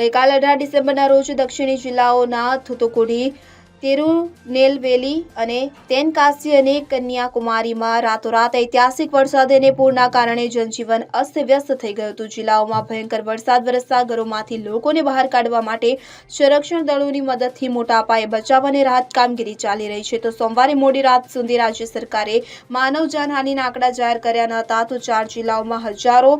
ગઈકાલે અઢાર ડિસેમ્બરના રોજ દક્ષિણી જિલ્લાઓના થુતુકુડી તિરુનેલવેલી અને તેનકાસી અને કન્યાકુમારીમાં રાતોરાત ઐતિહાસિક વરસાદ અને પૂરના કારણે જનજીવન અસ્તવ્યસ્ત થઈ ગયું હતું. જિલ્લાઓમાં ભયંકર વરસાદ વરસતા ઘરોમાંથી લોકોને બહાર કાઢવા માટે સંરક્ષણ દળોની મદદથી મોટા પાયે બચાવ અને રાહત કામગીરી ચાલી રહી છે. તો સોમવારે મોડી રાત સુધી રાજ્ય સરકારે માનવ જાનહાનિના આંકડા જાહેર કર્યા ન હતા તો ચાર જિલ્લાઓમાં હજારો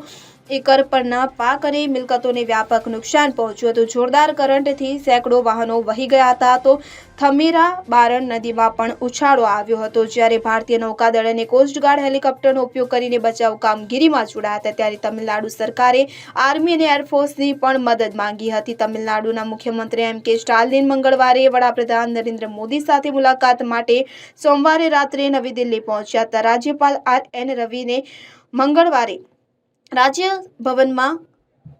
એકર પરના પાક અને મિલકતોને વ્યાપક નુકસાન પહોંચ્યું હતું. જોરદાર કરંટથી સેંકડો વાહનો વહી ગયા હતા તો થમીરા બારણ નદીમાં પણ ઉછાળો આવ્યો હતો. જ્યારે ભારતીય નૌકાદળ અને કોસ્ટગાર્ડ હેલિકોપ્ટરનો ઉપયોગ કરીને બચાવ કામગીરીમાં જોડાયા હતા, ત્યારે તમિલનાડુ સરકારે આર્મી અને એરફોર્સની પણ મદદ માંગી હતી. તમિલનાડુના મુખ્યમંત્રી એમ કે સ્ટાલિન મંગળવારે વડાપ્રધાન નરેન્દ્ર મોદી સાથે મુલાકાત માટે સોમવારે રાત્રે નવી દિલ્હી પહોંચ્યા હતા. રાજ્યપાલ આર એન રવિને મંગળવારે રાજ્ય ભવનમાં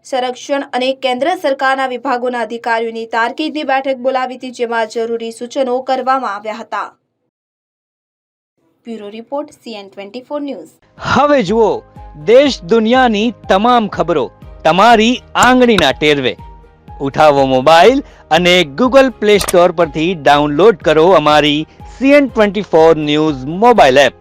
સંરક્ષણ અને કેન્દ્ર સરકારના વિભાગોના અધિકારીઓની તારકીદની બેઠક બોલાવી હતી, જેમાં જરૂરી સૂચનો કરવામાં આવ્યા હતા. Bureau report, CN twenty four news. હવે જુઓ, દેશ દુનિયાની તમામ ખબરો તમારી આંગળીના ટેરવે. ઉઠાવો મોબાઈલ અને ગૂગલ પ્લે સ્ટોર પરથી ડાઉનલોડ કરો અમારી CN twenty four news mobile app.